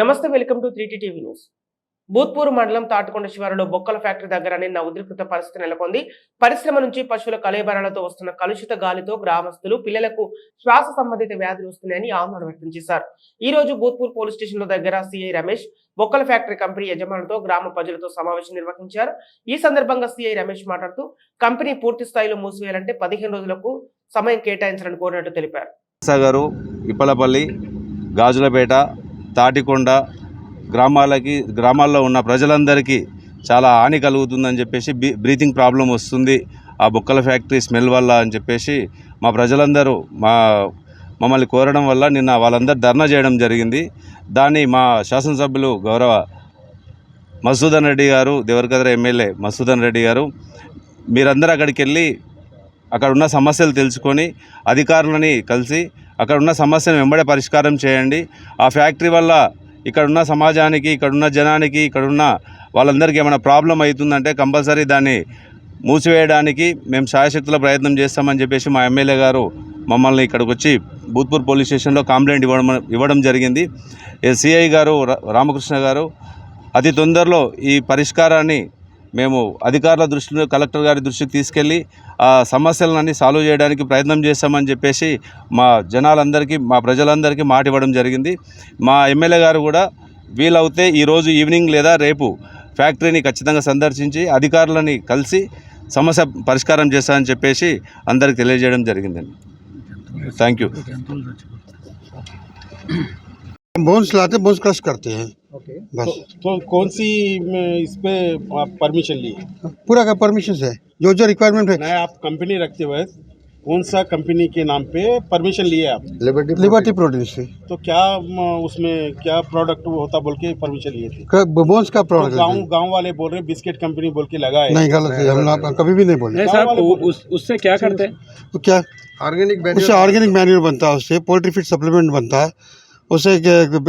నమస్తే welcome to three TV news. Bhoothpur మండలం తాటకొండ శివారులో బొక్కల ఫ్యాక్టరీ దగ్గర నిన్న ఉద్రిక్త పరిస్థితి నెలకొంది. పరిశ్రమ నుంచి పశువుల కలయబరాలతో వస్తున్న కలుషిత గాలితో గ్రామస్తులు పిల్లలకు శ్వాస సంబంధిత వ్యాధులు వస్తున్నాయని ఆందోళన వ్యక్తం చేశారు. ఈ రోజు భూత్పూర్ పోలీస్ స్టేషన్లో దగ్గర సిఐ రమేష్ బొక్కల ఫ్యాక్టరీ కంపెనీ యజమానులతో గ్రామ ప్రజలతో సమావేశం నిర్వహించారు. ఈ సందర్భంగా సిఐ రమేష్ మాట్లాడుతూ కంపెనీ పూర్తి స్థాయిలో మూసివేయాలంటే పదిహేను రోజులకు సమయం కేటాయించాలని కోరినట్టు తెలిపారు. సాగరు ఇప్పలపల్లి గాజులపేట తాటికొండ గ్రామాలకి గ్రామాల్లో ఉన్న ప్రజలందరికీ చాలా హాని కలుగుతుందని చెప్పేసి బీ బ్రీతింగ్ ప్రాబ్లం వస్తుంది. ఆ బొక్కల ఫ్యాక్టరీ స్మెల్ వల్ల అని చెప్పేసి మా ప్రజలందరూ మా మమ్మల్ని కోరడం వల్ల నిన్న వాళ్ళందరూ ధర్నా చేయడం జరిగింది. దాన్ని మా శాసనసభ్యులు గౌరవ మసూదన్ రెడ్డి గారు దేవరకద్ర ఎమ్మెల్యే మసూదన్ రెడ్డి గారు మీరందరూ అక్కడికి వెళ్ళి అక్కడ ఉన్న సమస్యలు తెలుసుకొని అధికారులని కలిసి అక్కడ ఉన్న సమస్యను వెంబడే పరిష్కారం చేయండి. ఆ ఫ్యాక్టరీ వల్ల ఇక్కడున్న సమాజానికి ఇక్కడున్న జనానికి ఇక్కడున్న వాళ్ళందరికీ ఏమైనా ప్రాబ్లం అవుతుందంటే కంపల్సరీ దాన్ని మూసివేయడానికి మేము శాయశక్తుల ప్రయత్నం చేస్తామని చెప్పేసి మా ఎమ్మెల్యే గారు మమ్మల్ని ఇక్కడికి వచ్చి భూత్పూర్ పోలీస్ స్టేషన్లో కంప్లైంట్ ఇవ్వడం ఇవ్వడం జరిగింది. సిఐ గారు రా- రామకృష్ణ గారు అతి తొందరలో ఈ పరిష్కారాన్ని మేము అధికారుల దృష్టిలో కలెక్టర్ గారి దృష్టికి తీసుకెళ్ళి ఆ సమస్యలన్నీ సాల్వ్ చేయడానికి ప్రయత్నం చేస్తామని చెప్పేసి మా జనాలందరికీ మా ప్రజలందరికీ మాట ఇవ్వడం జరిగింది మా ఎమ్మెల్యే గారు కూడా వీలవుతే ఈరోజు ఈవినింగ్ లేదా రేపు ఫ్యాక్టరీని ఖచ్చితంగా సందర్శించి అధికారులని కలిసి సమస్య పరిష్కారం చేస్తామని చెప్పేసి అందరికి తెలియజేయడం జరిగిందండి థ్యాంక్ యూ हम बोन्स लाते बोन्स क्रश करते हैं ओके बस। तो कौन सी में इस पे आप परमिशन लिए? पूरा का परमिशन है जो जो रिक्वायरमेंट है। नया आप कंपनी रखते हुए कौन सा कंपनी के नाम पे परमिशन लिए आप? लिबर्टी प्रोटीन से तो क्या उसमें क्या प्रोडक्ट होता बोल के परमिशन लिए थे? बोन्स का तो प्रोडक्ट गाँव गाँव वाले बोल रहे बिस्किट कंपनी बोल के लगा है। नहीं गलत है। हम ना- कभी भी नहीं बोले। नहीं उस, उससे क्या करते हैं? तो क्या? ऑर्गेनिक उससे ऑर्गेनिक मैन्यूर बनता है उससे पोल्ट्री फ़ीड सप्लीमेंट बनता है। उससे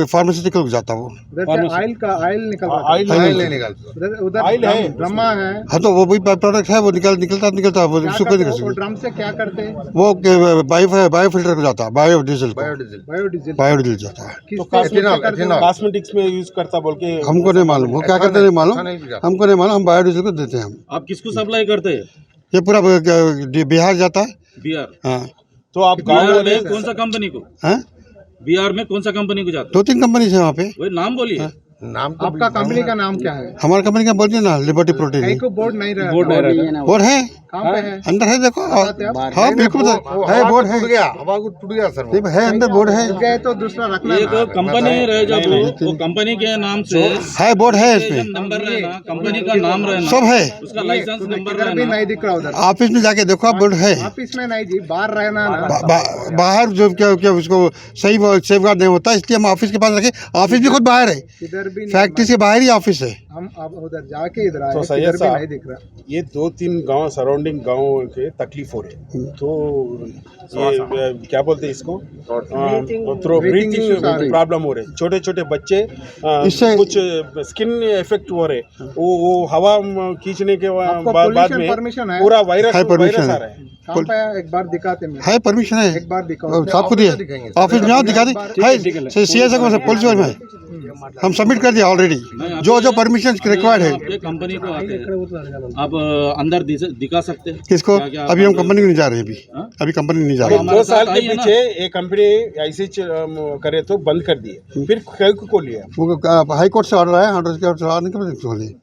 फार्मास्यूटिकल जाता वो ऑयल का ऑयल निकल नहीं नहीं उधर ऑयल है। ड्रम- है। हाँ तो वो भी प्रोडक्ट है वो निकल निकलता निकलता वो करते कर हैं? वो ड्रम से क्या करते हैं? वो बायो बायो फ़िल्टर को जाता है बायो डीजल को। बायोडीजल। बायो डीजल जाता। है तो हैं? कॉस्मेटिक्स में यूज़ करता बोल के हमको नहीं मालूम वो क्या करते नहीं मालूम? हमको नहीं मालूम हम बायो डीजल को देते हैं हम। आप किसको सप्लाई करते हैं? ये पूरा बिहार जाता है। बिहार। हाँ। तो आप गाँव कौन सा कंपनी को? हैं? बिहार में कौन सा कंपनी को जाते दो तीन कंपनी है वहाँ पे। हैं वही नाम बोलिए। आपका कंपनी का नाम क्या है? हमारा कंपनी का बोलिए ना लिबर्टी प्रोटीन बोर्ड नहीं रहा बोर्ड नहीं बोर्ड है। कहाँ पे है? अंदर है देखो हाँ बिल्कुल है बोर्ड है। नहीं, है अंदर बोर्ड है। गए तो दूसरा रखना एक कंपनी रहे जब वो कंपनी के नाम से है बोर्ड है इसमें। नंबर रहना कंपनी का नाम रहना सब है। उसका लाइसेंस नंबर भी नहीं दिख रहा उधर। ऑफ़िस में जाके देखो आप बोर्ड है। ऑफ़िस में नहीं जी बाहर रहना बाहर जो क्या क्या उसको सही सेफ़ गार्ड नहीं होता इसलिए हम ऑफ़िस के पास रखे। ऑफ़िस भी खुद बाहर है। इधर भी फैक्ट्री से बाहर ही ऑफ़िस है। हम अब उधर जाके इधर आए तो सही इधर भी नहीं दिख रहा। ये दो तीन गाँव सराउंडिंग गाँव के तकलीफ़ हो रहे तो ये क्या बोलते हैं इसको? थ्रो ब्रीथिंग प्रॉब्लम हो। रहे छोटे छोटे बच्चे अ, कुछ स्किन इफ़ेक्ट हो रहे वो वो हवा खींचने के आपको बाद में पूरा वायरस वायरस आ रहा है। है? एक बार दिखाते हैं है परमिशन है। एक बार दिखाओ। सबको दिए ऑफ़िस में आओ दिखा दी है सी एस पुलिस में है। हम सबमिट कर दिया ऑलरेडी जो जो परमिशन रिक्वायर्ड है। कंपनी को आते हैं। आप अंदर दिखा सकते हैं। किसको? क्या- क्या अभी हम कंपनी नहीं जा रहे हैं अभी। हाँ? अभी कंपनी नहीं जा रहे। दो साल के पीछे ये कंपनी ऐसी करे तो बंद कर दिए। फिर कई को लिया। हाईकोर्ट हाई कोर्ट से ऑर्डर आया ऑर्डर के ऑर्डर निकल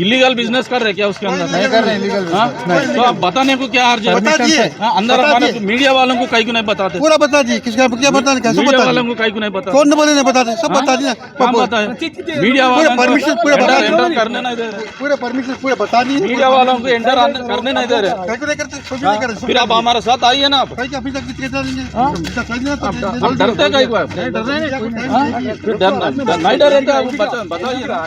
इलीगल बिज़नेस कर रहे क्या उसके अंदर? नहीं कर रहे इलीगल बिज़नेस तो आप बताने को क्या अर्ज़ है? बता दिए हाँ, अंदर बता। मीडिया वालों को कहीं को नहीं बताते। पूरा बता दिए किसका क्या बता कैसे बता वालों को कहीं को नहीं बताते। कौन बोले नहीं बताते? सब बता दिए। बताए? मीडिया वालों को permission पूरे बता एंटर- करने नहीं दे रहे। पूरे परमिशन पूरे बता दिए मीडिया वालों को एंटर करने नहीं दे रहे। नहीं करते नहीं फिर आप हमारे साथ आइए ना आप। अभी तक नहीं डरते कहीं? हाँ? डरना नहीं। डरे तो बता- बताइए ना।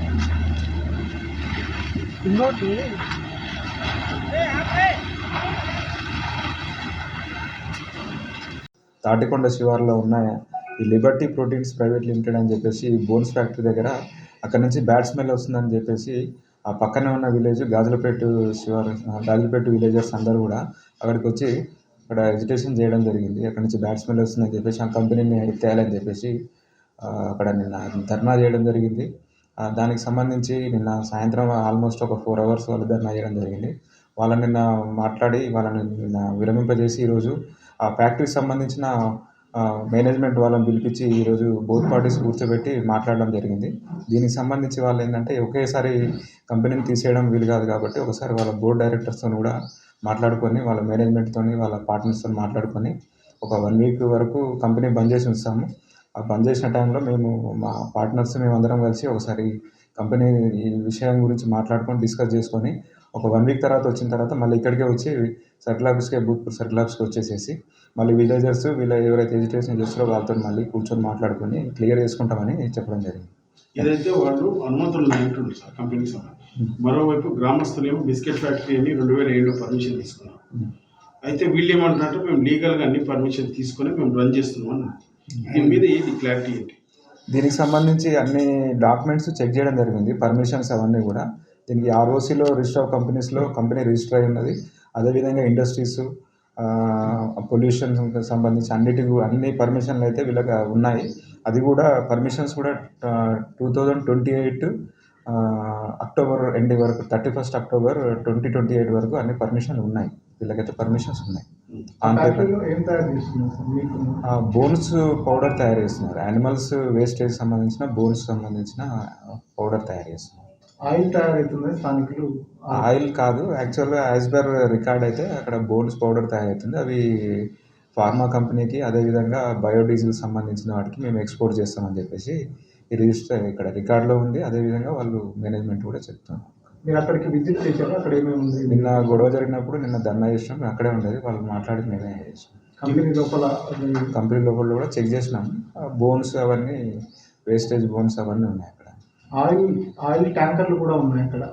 ఇంకోటి తాటికొండ శివార్లో ఉన్న ఈ లిబర్టీ ప్రోటీన్స్ ప్రైవేట్ లిమిటెడ్ అని చెప్పేసి బోన్స్ ఫ్యాక్టరీ దగ్గర అక్కడ నుంచి బ్యాడ్ స్మెల్ వస్తుందని చెప్పేసి ఆ పక్కనే ఉన్న విలేజ్ గాజులపేట శివార్ గాజులపేట విలేజర్స్ అందరూ కూడా అక్కడికి వచ్చి అక్కడ ఎజిటేషన్ చేయడం జరిగింది. అక్కడ నుంచి బ్యాడ్ స్మెల్ వస్తుందని చెప్పేసి ఆ కంపెనీని తేయాలని చెప్పేసి అక్కడ నిన్న ధర్నా చేయడం జరిగింది. దానికి సంబంధించి నిన్న సాయంత్రం ఆల్మోస్ట్ ఒక ఫోర్ అవర్స్ వాళ్ళు ధర్నా చేయడం జరిగింది. వాళ్ళని నిన్న మాట్లాడి వాళ్ళని నిన్న విరమింపజేసి ఈరోజు ఆ ఫ్యాక్టరీకి సంబంధించిన మేనేజ్మెంట్ వాళ్ళని పిలిపించి ఈరోజు బోత్ పార్టీస్ కూర్చోబెట్టి మాట్లాడడం జరిగింది. దీనికి సంబంధించి వాళ్ళు ఏంటంటే ఒకేసారి కంపెనీని తీసేయడం వీలు కాదు కాబట్టి ఒకసారి వాళ్ళ బోర్డ్ డైరెక్టర్స్తో కూడా మాట్లాడుకొని వాళ్ళ మేనేజ్మెంట్తో వాళ్ళ పార్ట్నర్స్తో మాట్లాడుకొని ఒక వన్ వీక్ వరకు కంపెనీ బంద్ చేసి ఉంచుతాము. ఆ బంద్ చేసిన టైంలో మేము మా పార్ట్నర్స్ మేమందరం కలిసి ఒకసారి కంపెనీ ఈ విషయం గురించి మాట్లాడుకొని డిస్కస్ చేసుకొని ఒక వన్ వీక్ తర్వాత వచ్చిన తర్వాత మళ్ళీ ఇక్కడికే వచ్చి సర్కిల్ ఆఫీస్కే బూత్పూర్ సర్కిల్ ఆఫీస్కి వచ్చేసేసి మళ్ళీ విలేజర్స్ వీళ్ళ ఎవరైతే ఎడ్యుకేషన్ చేస్తారో వాళ్ళతో మళ్ళీ కూర్చొని మాట్లాడుకొని క్లియర్ చేసుకుంటామని చెప్పడం జరిగింది. ఇదైతే వాళ్ళు అనుమతులు అంటుండ్రు సార్ కంపెనీకి మరోవైపు గ్రామస్తులేమో బిస్కెట్ ఫ్యాక్టరీ అని రెండు వేల ఏడులో పర్మిషన్ తీసుకున్నాం అయితే వీళ్ళు ఏమంటారంటే మేము లీగల్గా అన్ని పర్మిషన్ తీసుకొని మేము రన్ చేస్తున్నాం అన్నారు. దీని మీద ఏంటి క్లారిటీ ఏంటి? దీనికి సంబంధించి అన్ని డాక్యుమెంట్స్ చెక్ చేయడం జరిగింది. పర్మిషన్స్ అవన్నీ కూడా. దీనికి ఆర్ఓసీలో రిజిస్టర్ ఆఫ్ కంపెనీస్లో కంపెనీ రిజిస్టర్ అయి ఉన్నది. అదేవిధంగా ఇండస్ట్రీస్ పొల్యూషన్ సంబంధించి అన్నిటి అన్ని పర్మిషన్లు అయితే వీళ్ళకి ఉన్నాయి. అది కూడా పర్మిషన్స్ కూడా two thousand twenty eight October end వరకు thirty first October twenty twenty eight వరకు అన్ని పర్మిషన్లు ఉన్నాయి. వీళ్ళకైతే పర్మిషన్స్ ఉన్నాయి. బోన్స్ పౌడర్ తయారు చేస్తున్నారు. యానిమల్స్ వేస్టేజ్ సంబంధించిన బోన్స్ సంబంధించిన పౌడర్ తయారు చేస్తున్నారు. ఆయిల్ తయారవుతుంది స్థానికులు? ఆయిల్ కాదు. యాక్చువల్గా యాజ్ పర్ రికార్డ్ అయితే అక్కడ బోన్స్ పౌడర్ తయారవుతుంది అవి ఫార్మా కంపెనీకి అదేవిధంగా బయోడీజిల్ సంబంధించిన వాటికి మేము ఎక్స్పోర్ట్ చేస్తామని చెప్పేసి ఈ రిజిస్టర్ ఇక్కడ రికార్డులో ఉంది. అదేవిధంగా వాళ్ళు మేనేజ్మెంట్ కూడా చెప్తున్నారు. మీరు అక్కడికి విజిట్ చేశారు? అక్కడ ఏమేమి ఉంది? నిన్న గొడవ జరిగినప్పుడు నిన్న ధర్నా చేసినాం. మేము అక్కడే ఉండేది. వాళ్ళు మాట్లాడి మేమే చేసినాం. కంపెనీ లోపల కంపెనీ లోపల కూడా చెక్ చేసినాం. బోన్స్ అవన్నీ వేస్టేజ్ బోన్స్ అవన్నీ ఉన్నాయి అక్కడ. ఆయిల్ ఆయిల్ ట్యాంకర్లు కూడా ఉన్నాయి అక్కడ.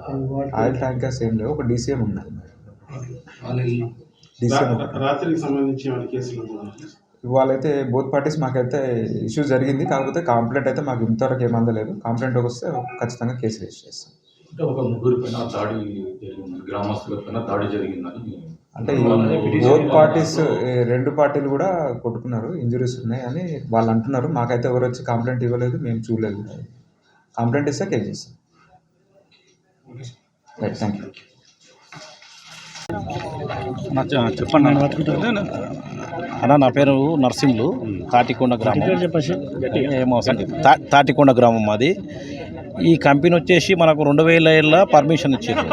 ఆయిల్ ట్యాంకర్స్ ఏం లేవు. ఒక డీసీఎం ఉన్నది డీసీఎం రా- రాత్రికి సంబంధించి కేసులు ఉన్నాయా? ఇవాళైతే బోత్ పార్టీస్ మాకైతే ఇష్యూ జరిగింది. కాకపోతే కంప్లైంట్ అయితే మాకు ఇంతవరకు ఏం అందలేదు. కంప్లైంట్ వస్తే ఖచ్చితంగా కేసు రిజిస్టర్ చేస్తాం. అంటే ఒక ముగ్గురి పైన దాడి జరిగింది. గ్రామస్తుల పైన దాడి జరిగిందని అంటే బోత్ పార్టీస్ రెండు పార్టీలు కూడా కొట్టుకున్నారు. ఇంజురీస్ ఉన్నాయి అని వాళ్ళు అంటున్నారు. మాకైతే ఎవరు వచ్చి కంప్లైంట్ ఇవ్వలేదు మేము చూడలేదు. కంప్లైంట్ ఇస్తే కేసు చేస్తాం. రైట్ థ్యాంక్ యూ చెప్పండి అన్న. నా పేరు నర్సింహులు. తాటికొండ గ్రామం. ఏమో తాటికొండ గ్రామం మాది. ఈ కంపెనీ వచ్చేసి మనకు రెండు వేల ఏళ్ళ పర్మిషన్ ఇచ్చారు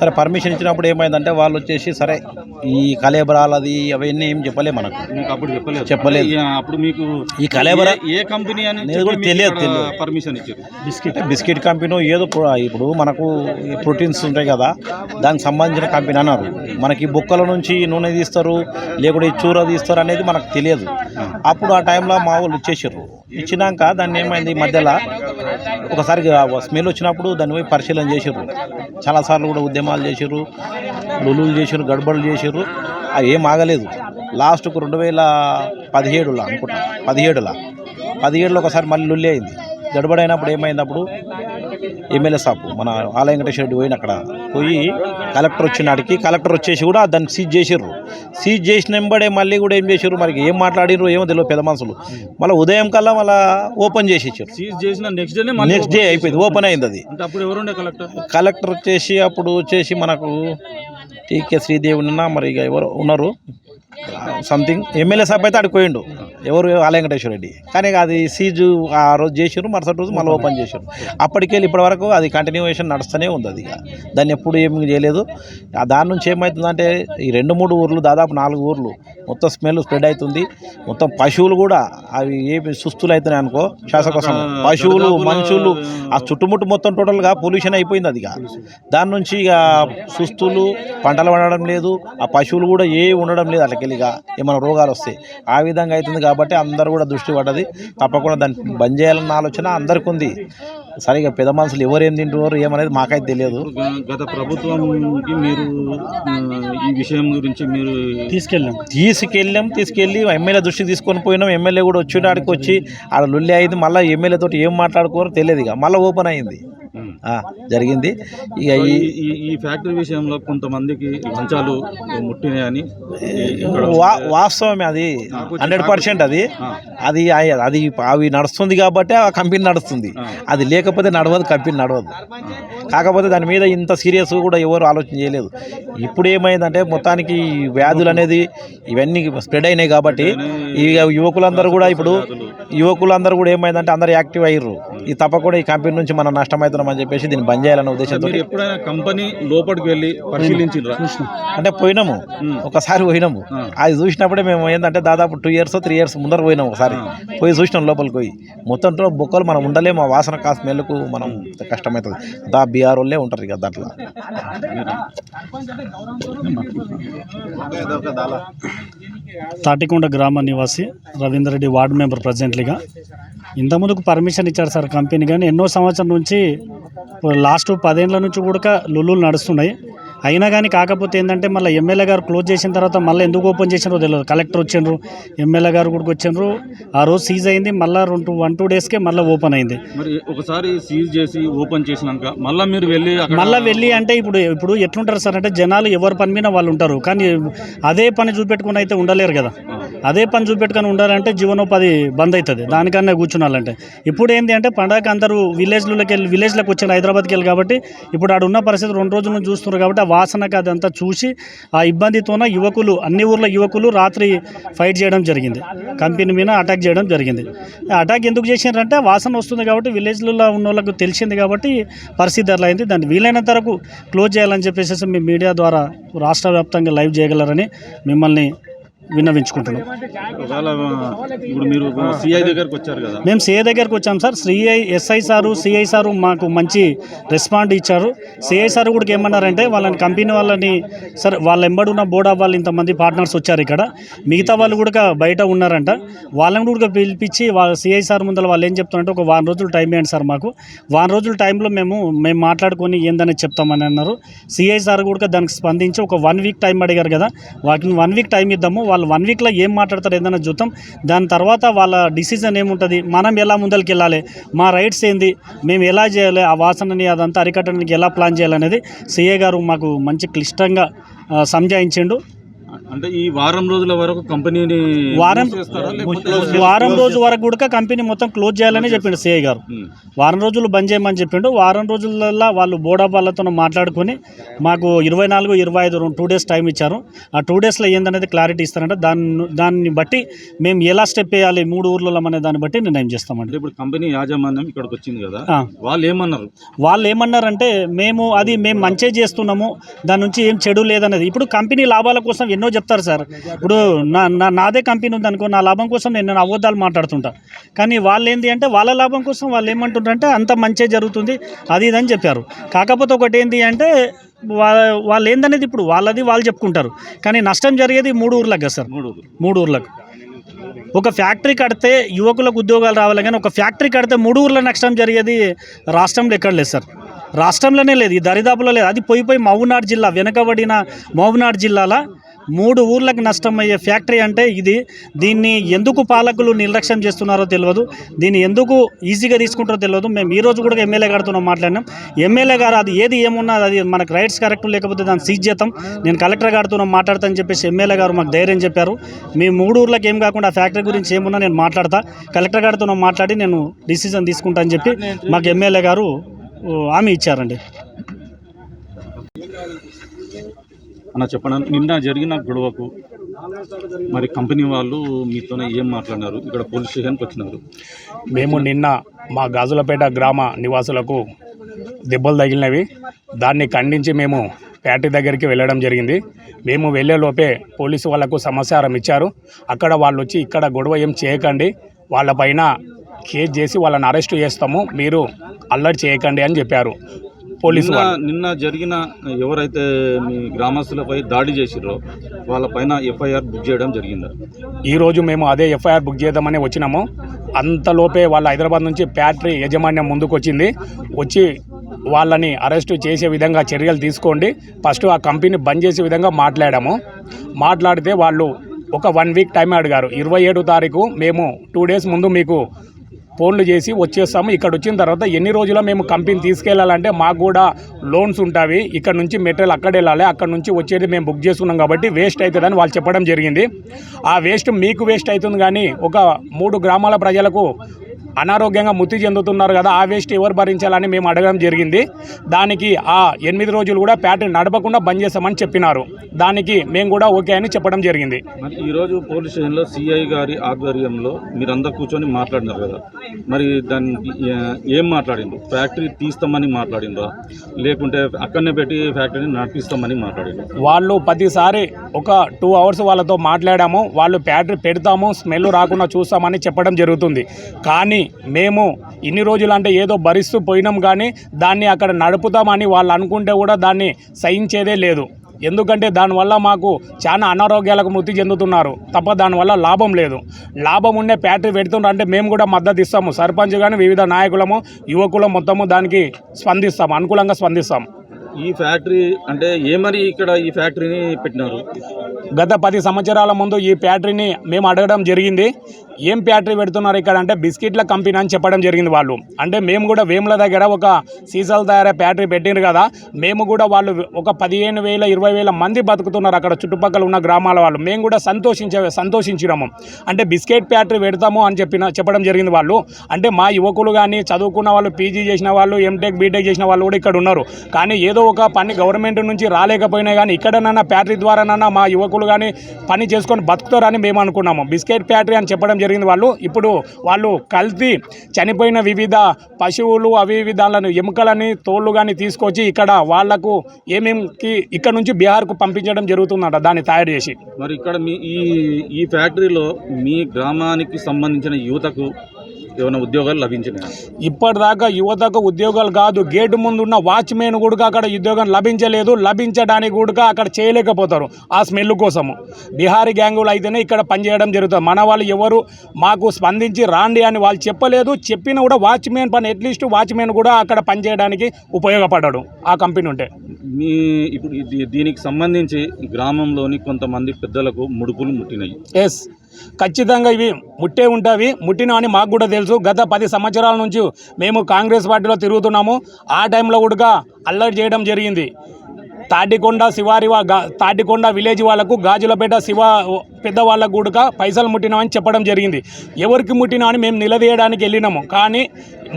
సరే పర్మిషన్ ఇచ్చినప్పుడు ఏమైందంటే వాళ్ళు వచ్చేసి సరే ఈ కలేబరాలది అవన్నీ ఏం చెప్పలే మనకు. అప్పుడు చెప్పలేదు. చెప్పలేదు. అప్పుడు మీకు ఈ కలేబర ఏ- కంపెనీ అని నేను కూడా తెలియదు, తెలియదు. పర్మిషన్ ఇచ్చారు. బిస్కెట్ బిస్కెట్ కంపెనీ ఏదో ఇప్పుడు మనకు ప్రోటీన్స్ ఉంటాయి కదా దానికి సంబంధించిన కంపెనీ అన్నారు. మనకి బొక్కల నుంచి నూనె తీస్తారు లేకుంటే చూర తీస్తారు అనేది మనకు తెలియదు. అప్పుడు ఆ టైంలో మా వాళ్ళు ఇచ్చేసారు ఇచ్చినాక దాన్ని ఏమైంది ఈ మధ్యలో ఒకసారి స్మెల్ వచ్చినప్పుడు దాన్ని పోయి పరిశీలన చేసారు చాలాసార్లు కూడా ఉద్యమాలు చేసారు లులులు చేసారు గడబడులు చేసారు అవి ఏం ఆగలేదు. లాస్ట్కు రెండు వేల పదిహేడులో అనుకుంటా పదిహేడులో. పదిహేడులో ఒకసారి మళ్ళీ లుల్లి అయింది. గడబడైనప్పుడు అయినప్పుడు ఏమైంది అప్పుడు? ఎమ్మెల్యే సాపు మన ఆలయ వెంకటేశ్వర రెడ్డి పోయిన అక్కడ పోయి కలెక్టర్ వచ్చినాడికి కలెక్టర్ వచ్చేసి కూడా దాన్ని సీజ్ చేసిర్రు. సీజ్ చేసిన వెంబడే మళ్ళీ కూడా ఏం చేసారు మరి ఏం మాట్లాడిర్రు ఏమో తెలియదు పెద్ద మనుషులు. మళ్ళీ ఉదయం కల్లా మళ్ళీ ఓపెన్ చేసి ఇచ్చారు సీజ్ చేసిన నెక్స్ట్ డే నెక్స్ట్ డే అయిపోయింది ఓపెన్ అయింది అది. అప్పుడు ఎవరుండే కలెక్టర్? కలెక్టర్ వచ్చేసి అప్పుడు వచ్చేసి మనకు టీకే శ్రీదేవి ఉన్నా మరి ఇక ఎవరు ఉన్నారు. సంథింగ్ ఎమ్మెల్యే సాబ్ అయితే అడిగి పోయిండు ఎవరు? ఆలయ వెంకటేశ్వర రెడ్డి కానీ అది సీజు ఆ రోజు చేసారు మరుసటి రోజు మళ్ళీ ఓపెన్ చేశారు అప్పటికెళ్ళి ఇప్పటి వరకు అది కంటిన్యూషన్ నడుస్తూనే ఉంది అది దాన్ని ఎప్పుడు ఏమి చేయలేదు. ఆ దాని నుంచి ఏమవుతుందంటే ఈ రెండు మూడు ఊర్లు దాదాపు నాలుగు ఊర్లు మొత్తం స్మెల్ స్ప్రెడ్ అవుతుంది. మొత్తం పశువులు కూడా అవి ఏమి సుస్తులు అవుతున్నాయి అనుకో శ్వాసకోసం పశువులు మనుషులు ఆ చుట్టుముట్టు మొత్తం టోటల్గా పొల్యూషన్ అయిపోయింది అది దాని నుంచి ఇక సుస్తులు పంటలు పండడం లేదు. ఆ పశువులు కూడా ఏ ఉండడం లేదు. అట్లకెళ్ళి ఇక ఏమైనా రోగాలు వస్తాయి ఆ విధంగా అవుతుంది కాబట్టి అందరూ కూడా దృష్టి పడ్డది. తప్పకుండా దాన్ని బంద్ చేయాలన్న ఆలోచన అందరికి ఉంది. సరిగా పెద్ద మనుషులు ఎవరు ఏం తింటున్నారు ఏమనేది మాకైతే తెలియదు. గత ప్రభుత్వంకి మీరు ఈ విషయం గురించి మీరు తీసుకెళ్ళాం. తీసుకెళ్ళాం తీసుకెళ్ళి ఎమ్మెల్యే దృష్టికి తీసుకొని పోయినాం. ఎమ్మెల్యే కూడా వచ్చి ఆడికి వచ్చి ఆడ లొల్లి అయింది. మళ్ళీ ఎమ్మెల్యే తోటి ఏం మాట్లాడుకోరో తెలియదు ఇక. మళ్ళీ ఓపెన్ అయింది. జరిగింది. ఇక ఈ ఫ్యాక్టరీ విషయంలో కొంతమందికి లంచాలు ముట్టినాయని వాస్తవమే అది హండ్రెడ్ పర్సెంట్ అది. అది అది అవి నడుస్తుంది కాబట్టి ఆ కంపెనీ నడుస్తుంది. అది లేకపోతే నడవదు కంపెనీ నడవదు. కాకపోతే దాని మీద ఇంత సీరియస్ కూడా ఎవరు ఆలోచన చేయలేదు. ఇప్పుడు ఏమైందంటే మొత్తానికి వ్యాధులు అనేది ఇవన్నీ స్ప్రెడ్ అయినాయి కాబట్టి ఈ యువకులందరూ కూడా ఇప్పుడు యువకులందరూ కూడా ఏమైందంటే అందరు యాక్టివ్ అయ్యారు ఈ తప్పకుండా ఈ కంపెనీ నుంచి మనం నష్టమవుతున్నాం అని చెప్పేసి దీన్ని బంద్ చేయాలనే ఉద్దేశంతో మీరు ఎప్పుడైనా కంపెనీ లోపలికి వెళ్ళి పరిశీలించారా అంటే పోయినాము. ఒకసారి పోయినాము. అది చూసినప్పుడే మేము ఏంటంటే దాదాపు టూ ఇయర్స్ త్రీ ఇయర్స్ ముందర పోయినాం ఒకసారి. పోయి చూసినాం లోపలికి పోయి. మొత్తంతో బొక్కలు మనం ఉండలేము. ఆ వాసన కాస్త స్మెల్కు మనం కష్టమవుతుంది. దా బీఆర్ వాళ్ళే ఉంటారు ఇక దాంట్లో. తాటికొండ గ్రామ నివాసి రవీందర్ రెడ్డి వార్డు మెంబర్ ప్రజెంట్లీగా ఇంతకుముందుకు పర్మిషన్ ఇచ్చారు సార్ కంపెనీ కానీ ఎన్నో సంవత్సరం నుంచి లాస్ట్ పదేళ్ళ నుంచి కూడా లుల్లులు నడుస్తున్నాయి. అయినా కానీ కాకపోతే ఏంటంటే మళ్ళీ ఎమ్మెల్యే గారు క్లోజ్ చేసిన తర్వాత మళ్ళీ ఎందుకు ఓపెన్ చేసినారో తెలియదు. కలెక్టర్ వచ్చిండ్రు ఎమ్మెల్యే గారు కూడా వచ్చిండ్రు. ఆ రోజు సీజ్ అయింది మళ్ళీ రెండు వన్ టూ డేస్కే మళ్ళీ ఓపెన్ అయింది. మరి ఒకసారి సీజ్ చేసి ఓపెన్ చేసినాక మళ్ళీ మీరు వెళ్ళి మళ్ళీ వెళ్ళి అంటే ఇప్పుడు ఇప్పుడు ఎట్లుంటారు సార్ అంటే జనాలు ఎవరి పని మీద వాళ్ళు ఉంటారు. కానీ అదే పని చూపెట్టుకుని అయితే ఉండలేరు కదా. అదే పని చూపెట్టుకొని ఉండాలంటే జీవనోపాధి బంద్ అవుతుంది దానికన్నా కూర్చున్నాలంటే. ఇప్పుడు ఏంటి అంటే పండగకి అందరూ విలేజ్లకి వెళ్ళి విలేజ్లకు వచ్చారు హైదరాబాద్కి వెళ్ళి కాబట్టి ఇప్పుడు ఆడ ఉన్న పరిస్థితి రెండు రోజుల నుంచి చూస్తున్నారు కాబట్టి వాసన అదంతా చూసి ఆ ఇబ్బందితోన యువకులు అన్ని ఊర్ల యువకులు రాత్రి ఫైట్ చేయడం జరిగింది. కంపెనీ మీద అటాక్ చేయడం జరిగింది. అటాక్ ఎందుకు చేసినారంటే వాసన వస్తుంది కాబట్టి విలేజ్లలో ఉన్న వాళ్ళకు తెలిసింది కాబట్టి పరిస్థితి అలా అయింది దాన్ని వీలైనంత వరకు క్లోజ్ చేయాలని చెప్పేసి మీ మీడియా ద్వారా రాష్ట్ర వ్యాప్తంగా లైవ్ చేయగలరని మిమ్మల్ని విన్నవించుకుంటున్నాం. ఒకవేళ ఇప్పుడు మీరు సిఐ దగ్గరకు వచ్చారు కదా. మేము సిఐ దగ్గరకు వచ్చాం sir. CI SI sir CI sir మాకు మంచి రెస్పాండ్ ఇచ్చారు. సిఐ సార్ కూడా ఏమన్నారంటే వాళ్ళని కంపెనీ వాళ్ళని సార్ వాళ్ళ ఎంబడున్న బోర్డ్ ఆఫ్ వాళ్ళు ఇంతమంది పార్ట్నర్స్ వచ్చారు ఇక్కడ. మిగతా వాళ్ళు కూడా బయట ఉన్నారంట. వాళ్ళని కూడా పిలిపించి వాళ్ళ సిఐ సార్ ముందర వాళ్ళు ఏం చెప్తున్నారంటే ఒక వారం రోజులు టైం ఇవ్వండి సార్ మాకు. వారం రోజుల టైంలో మేము మేము మాట్లాడుకొని ఏందని చెప్తామని అన్నారు. సిఐ సార్ కూడా దానికి స్పందించి ఒక వన్ వీక్ టైం అడిగారు కదా. వాటిని వన్ వీక్ టైం ఇద్దాము. వాళ్ళు వన్ వీక్లో ఏం మాట్లాడతారు ఏదైనా చూద్దాం. దాని తర్వాత వాళ్ళ డిసిజన్ ఏముంటుంది? మనం ఎలా ముందరికి వెళ్ళాలి మా రైట్స్ ఏంది? మేము ఎలా చేయాలి? ఆ వాసనని అదంతా అరికట్టడానికి ఎలా ప్లాన్ చేయాలనేది సిఏ గారు మాకు మంచి క్లిష్టంగా సంజాయించిండు. అంటే ఈ వారం రోజుల వరకు కంపెనీని వారం వారం రోజు వరకు కూడా కంపెనీ మొత్తం క్లోజ్ చేయాలని చెప్పిండు సిఐ గారు. ఉమ్. వారం రోజులు బంద్ చేయమని చెప్పిండు. వారం రోజులలో వాళ్ళు బోర్డా వాళ్ళతో మాట్లాడుకొని మాకు ఇరవై నాలుగు ఇరవై ఐదు టూ డేస్ టైం ఇచ్చారు. ఆ టూ డేస్లో ఏందనేది క్లారిటీ ఇస్తారంటే దాన్ని దాన్ని బట్టి మేము ఎలా స్టెప్ వేయాలి మూడు ఊర్లలో అనే దాన్ని బట్టి నిర్ణయం చేస్తామండి. ఇప్పుడు కంపెనీ యాజమాన్యం ఇక్కడికి వచ్చింది కదా. వాళ్ళు ఏమన్నారు? వాళ్ళు ఏమన్నారంటే మేము అది మేము మంచి చేస్తున్నాము దాని నుంచి ఏం చెడు లేదనేది. ఇప్పుడు కంపెనీ లాభాల కోసం ఎన్నో చెప్తారు సార్. ఇప్పుడు నా నాదే కంపెనీ ఉందనుకో నా లాభం కోసం నేను అబద్ధాలు మాట్లాడుతుంటా. కానీ వాళ్ళు ఏంటి అంటే వాళ్ళ లాభం కోసం వాళ్ళు ఏమంటుంటారంటే అంత మంచి జరుగుతుంది అది ఇది అని చెప్పారు. కాకపోతే ఒకటి ఏంటి అంటే వాళ్ళ వాళ్ళు ఏందనేది ఇప్పుడు వాళ్ళది వాళ్ళు చెప్పుకుంటారు. కానీ నష్టం జరిగేది మూడు ఊర్లకు కదా సార్. మూడు మూడు ఊర్లకు. ఒక ఫ్యాక్టరీ కడితే యువకులకు ఉద్యోగాలు రావాలి కానీ ఒక ఫ్యాక్టరీ కడితే మూడు ఊర్ల నష్టం జరిగేది రాష్ట్రంలో ఎక్కడ లేదు సార్. రాష్ట్రంలోనే లేదు ఈ దరిదాపులో లేదు. అది పోయి పోయి జిల్లా వెనకబడిన మహబూనార్ జిల్లాలో మూడు ఊర్లకు నష్టమయ్యే ఫ్యాక్టరీ అంటే ఇది. దీన్ని ఎందుకు పాలకులు నిర్లక్ష్యం చేస్తున్నారో తెలియదు. దీన్ని ఎందుకు ఈజీగా తీసుకుంటారో తెలియదు. మేము ఈరోజు కూడా ఎమ్మెల్యే గారితో మాట్లాడినాం. ఎమ్మెల్యే గారు అది ఏది ఏమున్నా అది మనకు రైట్స్ కరెక్ట్ లేకపోతే దాన్ని సీజ్ చేస్తాం నేను కలెక్టర్ గారితో మాట్లాడతానని చెప్పేసి ఎమ్మెల్యే గారు మాకు ధైర్యం చెప్పారు. మీ మూడు ఊర్లకు ఏం కాకుండా ఆ ఫ్యాక్టరీ గురించి ఏమున్నా నేను మాట్లాడతా. కలెక్టర్ గారితో మాట్లాడి నేను డిసిజన్ తీసుకుంటా అని చెప్పి మాకు ఎమ్మెల్యే గారు హామీ ఇచ్చారండి. అన్న చెప్పండి నిన్న జరిగిన గొడవకు మరి కంపెనీ వాళ్ళు మీతోనే ఏం మాట్లాడినారు? ఇక్కడ పోలీస్ స్టేషన్కి వచ్చినారు. మేము నిన్న మా గాజులపేట గ్రామ నివాసులకు దెబ్బలు తగిలినవి. దాన్ని ఖండించి మేము ఫ్యాక్టరీ దగ్గరికి వెళ్ళడం జరిగింది. మేము వెళ్ళేలోపే పోలీసు వాళ్ళకు సమాచారం ఇచ్చారు. అక్కడ వాళ్ళు వచ్చి ఇక్కడ గొడవ ఏం చేయకండి. వాళ్ళపైన కేసు చేసి వాళ్ళని అరెస్ట్ చేస్తాము. మీరు అల్లరి చేయకండి అని చెప్పారు. పోలీసు నిన్న జరిగిన ఎవరైతే మీ గ్రామస్తులపై దాడి చేసిరో వాళ్ళపైన ఎఫ్ఐఆర్ బుక్ చేయడం జరిగిందా. ఈరోజు మేము అదే ఎఫ్ఐఆర్ బుక్ చేద్దామని వచ్చినాము. అంతలోపే వాళ్ళ హైదరాబాద్ నుంచి ఫ్యాక్టరీ యాజమాన్యం ముందుకు వచ్చింది వచ్చి వాళ్ళని అరెస్టు చేసే విధంగా చర్యలు తీసుకోండి. ఫస్ట్ ఆ కంపెనీ బంద్ చేసే విధంగా మాట్లాడాము. మాట్లాడితే వాళ్ళు ఒక వన్ వీక్ టైం అడిగారు. ఇరవై ఏడు తారీఖు మేము టూ డేస్ ముందు మీకు ఫోన్లు చేసి వచ్చేస్తాము. ఇక్కడ వచ్చిన తర్వాత ఎన్ని రోజుల్లో మేము కంపెనీ తీసుకెళ్ళాలంటే మాకు కూడా లోన్స్ ఉంటాయి. ఇక్కడ నుంచి మెటీరియల్ అక్కడ వెళ్ళాలి. అక్కడ నుంచి వచ్చేది మేము బుక్ చేసుకున్నాం కాబట్టి వేస్ట్ అవుతుందని వాళ్ళు చెప్పడం జరిగింది. ఆ వేస్ట్ మీకు వేస్ట్ అవుతుంది కానీ ఒక మూడు గ్రామాల ప్రజలకు అనారోగ్యంగా మృతి చెందుతున్నారు కదా ఆ వేస్ట్ ఎవరు భరించాలని మేము అడగడం జరిగింది. దానికి ఆ ఎనిమిది రోజులు కూడా ఫ్యాక్టరీ నడపకుండా బంద్ చేస్తామని చెప్పినారు. దానికి మేము కూడా ఓకే అని చెప్పడం జరిగింది. మరి ఈరోజు పోలీస్ స్టేషన్లో సిఐ గారి ఆధ్వర్యంలో మీరందరూ కూర్చొని మాట్లాడినారు కదా. మరి దానికి ఏ- మాట్లాడిండ్రు? ఫ్యాక్టరీ తీస్తామని మాట్లాడిండ్రా? లేకుంటే అక్కడనే పెట్టి ఫ్యాక్టరీని నడిపిస్తామని మాట్లాడిండ్రు? వాళ్ళు ప్రతిసారి ఒక టూ అవర్స్ వాళ్ళతో మాట్లాడాము. వాళ్ళు ఫ్యాక్టరీ పెడతాము స్మెల్ రాకుండా చూస్తామని చెప్పడం జరుగుతుంది. కానీ మేము ఇన్ని రోజులు అంటే ఏదో భరిస్తూ పోయినాం కానీ దాన్ని అక్కడ నడుపుతామని వాళ్ళు అనుకుంటే కూడా దాన్ని సహించేదే లేదు. ఎందుకంటే దానివల్ల మాకు చాలా అనారోగ్యాలకు మృతి చెందుతున్నారు. తప్ప దానివల్ల లాభం లేదు. లాభం ఉండే ఫ్యాక్టరీ పెడుతున్నారు అంటే మేము కూడా మద్దతు ఇస్తాము. సర్పంచ్ కానీ వివిధ నాయకులము యువకులం మొత్తము దానికి స్పందిస్తాం. అనుకూలంగా స్పందిస్తాం. ఈ ఫ్యాక్టరీ అంటే ఏమని ఇక్కడ ఈ ఫ్యాక్టరీని పెట్టినారు? గత పది సంవత్సరాల ముందు ఈ ఫ్యాక్టరీని మేము అడగడం జరిగింది. ఏం ఫ్యాక్టరీ పెడుతున్నారు ఇక్కడ అంటే బిస్కెట్ల కంపెనీ అని చెప్పడం జరిగింది వాళ్ళు. అంటే మేము కూడా వేముల దగ్గర ఒక సీసాలు తయారే ఫ్యాక్టరీ పెట్టిండ్రు కదా మేము కూడా వాళ్ళు ఒక పదిహేను వేల ఇరవై వేల మంది బతుకుతున్నారు అక్కడ చుట్టుపక్కల ఉన్న గ్రామాల వాళ్ళు. మేము కూడా సంతోషించే సంతోషించినాము. అంటే బిస్కెట్ ఫ్యాక్టరీ పెడతాము అని చెప్పిన చెప్పడం జరిగింది వాళ్ళు. అంటే మా యువకులు కానీ చదువుకున్న వాళ్ళు పీజీ చేసిన వాళ్ళు ఎంటెక్ బీటెక్ చేసిన వాళ్ళు కూడా ఇక్కడ ఉన్నారు. కానీ ఏదో ఒక పని గవర్నమెంట్ నుంచి రాలేకపోయినా కానీ ఇక్కడనన్నా ఫ్యాక్టరీ ద్వారానన్నా మా యువకులు కానీ పని చేసుకొని బతుకుతారని మేము అనుకున్నాము. బిస్కెట్ ఫ్యాక్టరీ అని చెప్పడం జరిగింది వాళ్ళు ఇప్పుడు వాళ్ళు కల్తీ చనిపోయిన వివిధ పశువులు అవి విధాలను ఎముకలని తోళ్ళు కానీ తీసుకొచ్చి ఇక్కడ వాళ్ళకు ఏమేమికి ఇక్కడ నుంచి బీహార్కు పంపించడం జరుగుతుందంట దాన్ని తయారు చేసి. మరి ఇక్కడ మీ ఈ ఈ ఫ్యాక్టరీలో మీ గ్రామానికి సంబంధించిన యువతకు ఏమైనా ఉద్యోగాలు లభించినాయి? ఇప్పటిదాకా యువతకు ఉద్యోగాలు కాదు గేటు ముందు ఉన్న వాచ్మెన్ కూడా అక్కడ ఉద్యోగం లభించలేదు లభించడానికి కూడా అక్కడ చేయలేకపోతారు ఆ స్మెల్ కోసము. బీహారీ గ్యాంగులు అయితేనే ఇక్కడ పనిచేయడం జరుగుతుంది. మన వాళ్ళు ఎవరు మాకు స్పందించి రాండి అని వాళ్ళు చెప్పలేదు చెప్పినా కూడా వాచ్మెన్ పని అట్లీస్ట్ వాచ్మెన్ కూడా అక్కడ పనిచేయడానికి ఉపయోగపడ్డాడు ఆ కంపెనీ ఉంటే. మీ ఇప్పుడు దీనికి సంబంధించి గ్రామంలోని కొంతమంది పెద్దలకు ముడుపులు ముట్టినాయి. ఎస్ ఖచ్చితంగా ఇవి ముట్టే ఉంటావి ముట్టినా అని మాకు కూడా తెలుసు. గత పది సంవత్సరాల నుంచి మేము కాంగ్రెస్ పార్టీలో తిరుగుతున్నాము. ఆ టైంలో కూడా అల్లరి చేయడం జరిగింది. తాటికొండ శివారి తాటికొండ విలేజ్ వాళ్ళకు గాజులపేట శివ పెద్ద వాళ్ళకు కూడా పైసలు ముట్టినామని చెప్పడం జరిగింది. ఎవరికి ముట్టినా అని మేము నిలదీయడానికి వెళ్ళినాము. కానీ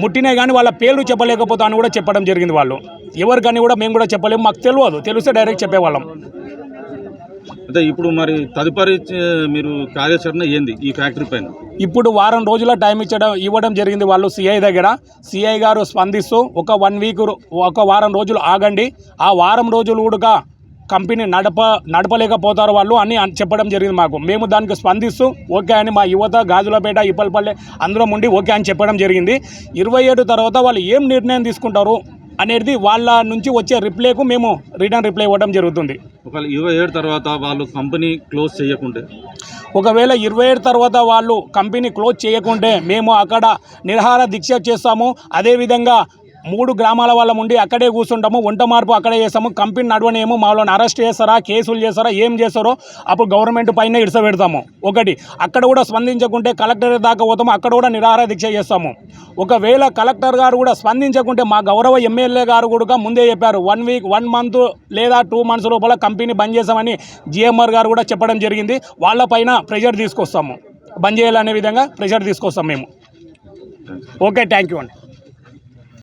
ముట్టినా కానీ వాళ్ళ పేర్లు చెప్పలేకపోతా అని కూడా చెప్పడం జరిగింది వాళ్ళు. ఎవరికని కూడా మేము కూడా చెప్పలేము. మాకు తెలియదు. తెలిస్తే డైరెక్ట్ చెప్పేవాళ్ళం. అంటే ఇప్పుడు మరి తదుపరి మీరు కార్యాచరణ ఏంది ఈ ఫ్యాక్టరీ పైన? ఇప్పుడు వారం రోజుల టైం ఇచ్చడం ఇవ్వడం జరిగింది వాళ్ళు సిఐ దగ్గర. సిఐ గారు స్పందిస్తూ ఒక వన్ వీక్ ఒక వారం రోజులు ఆగండి. ఆ వారం రోజులు కూడా కంపెనీ నడప నడపలేకపోతారు వాళ్ళు అని చెప్పడం జరిగింది మాకు. మేము దానికి స్పందిస్తూ ఓకే అని మా యువత గాజులపేట ఇప్పలపల్లె అందరం ఉండి ఓకే అని చెప్పడం జరిగింది. ఇరవై ఏడు తర్వాత వాళ్ళు ఏం నిర్ణయం తీసుకుంటారు? అనేది వాళ్ళ నుంచి వచ్చే రిప్లైకు మేము రిటర్న్ రిప్లై ఇవ్వడం జరుగుతుంది. ఒకవేళ ఇరవై ఏడు తర్వాత వాళ్ళు కంపెనీ క్లోజ్ చేయకుంటే? ఒకవేళ ఇరవై ఏడు తర్వాత వాళ్ళు కంపెనీ క్లోజ్ చేయకుంటే మేము అక్కడ నిరహార దీక్ష చేస్తాము. అదేవిధంగా మూడు గ్రామాల వాళ్ళం ఉండి అక్కడే కూర్చుంటాము వంట మార్పు అక్కడే చేస్తాము కంపెనీ నడవనేమో మాలో అరెస్ట్ చేస్తారా కేసులు చేస్తారా ఏం చేస్తారో అప్పుడు గవర్నమెంట్ పైన ఇడిసపెడతాము ఒకటి అక్కడ కూడా స్పందించకుంటే కలెక్టర్ దాకా పోతాము అక్కడ కూడా నిరాహార దీక్ష చేస్తాము. ఒకవేళ కలెక్టర్ గారు కూడా స్పందించకుంటే మా గౌరవ ఎమ్మెల్యే గారు కూడా ముందే చెప్పారు వన్ వీక్ వన్ మంత్ లేదా టూ మంత్స్ లోపల కంపెనీ బంద్ చేస్తామని జిఎంఆర్ గారు కూడా చెప్పడం జరిగింది. వాళ్ళపైన ప్రెషర్ తీసుకొస్తాము. బంద్ చేయాలనే విధంగా ప్రెషర్ తీసుకొస్తాం మేము. ఓకే థ్యాంక్ యూ అండి.